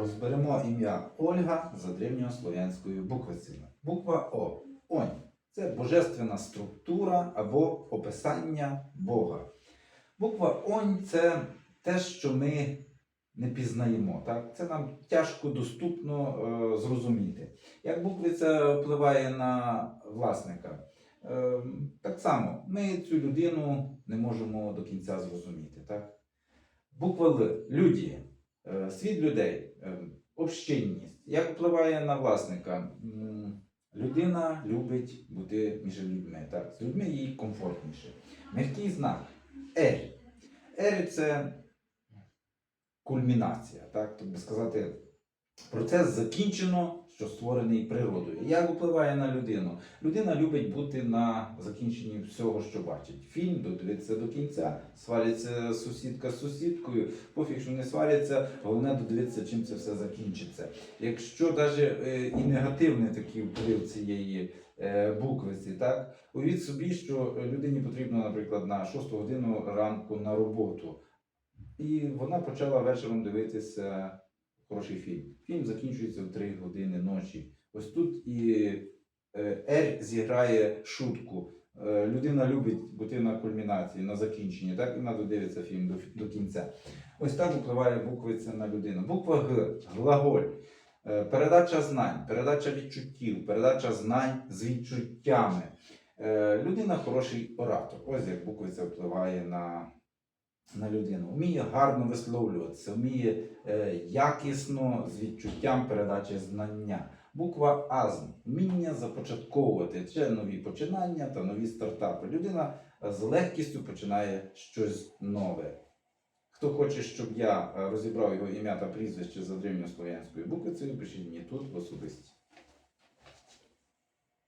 Розберемо ім'я Ольга за древньослов'янською буквицею. Буква О. Онь. Це божественна структура або описання Бога. Буква Онь це те, що ми не пізнаємо. Так? Це нам тяжко доступно е, зрозуміти. Як буквиця впливає на власника? Е, так само, ми цю людину не можемо до кінця зрозуміти. Так? Буква Л люди, е, світ людей, е, общинність. Як впливає на власника? Людина любить бути між людьми. Так? З людьми їй комфортніше. М'який знак Ер. Ері це кульмінація, так? тобто сказати, процес закінчено, що створений природою. Як впливає на людину? Людина любить бути на закінченні всього, що бачить. Фільм додивиться до кінця, свариться сусідка з сусідкою, пофіг, що не сваряться, головне додивитися, чим це все закінчиться. Якщо навіть і негативний такий вплив цієї е, буквиці, так, уявіть собі, що людині потрібно, наприклад, на 6 годину ранку на роботу. І вона почала вечором дивитися хороший фільм. Фільм закінчується в 3 години ночі. Ось тут і е, Ер зіграє шутку. Е, Людина любить бути на кульмінації, на закінченні, так і вона додивиться фільм до, до кінця. Ось так впливає буквиця на людину. Буква Г глаголь. Е, Передача знань, передача відчуттів, передача знань з відчуттями. Е, Людина хороший оратор. Ось як буквиця впливає на, на людину. Вміє гарно висловлюватися, вміє е, якісно з відчуттям передачі знання. Буква Азм вміння започатковувати це нові починання та нові стартапи. Людина з легкістю починає щось нове. Хто хоче, щоб я е, розібрав його ім'я та прізвище за древньослов'янською буквицею, пишіть мені тут в особисті.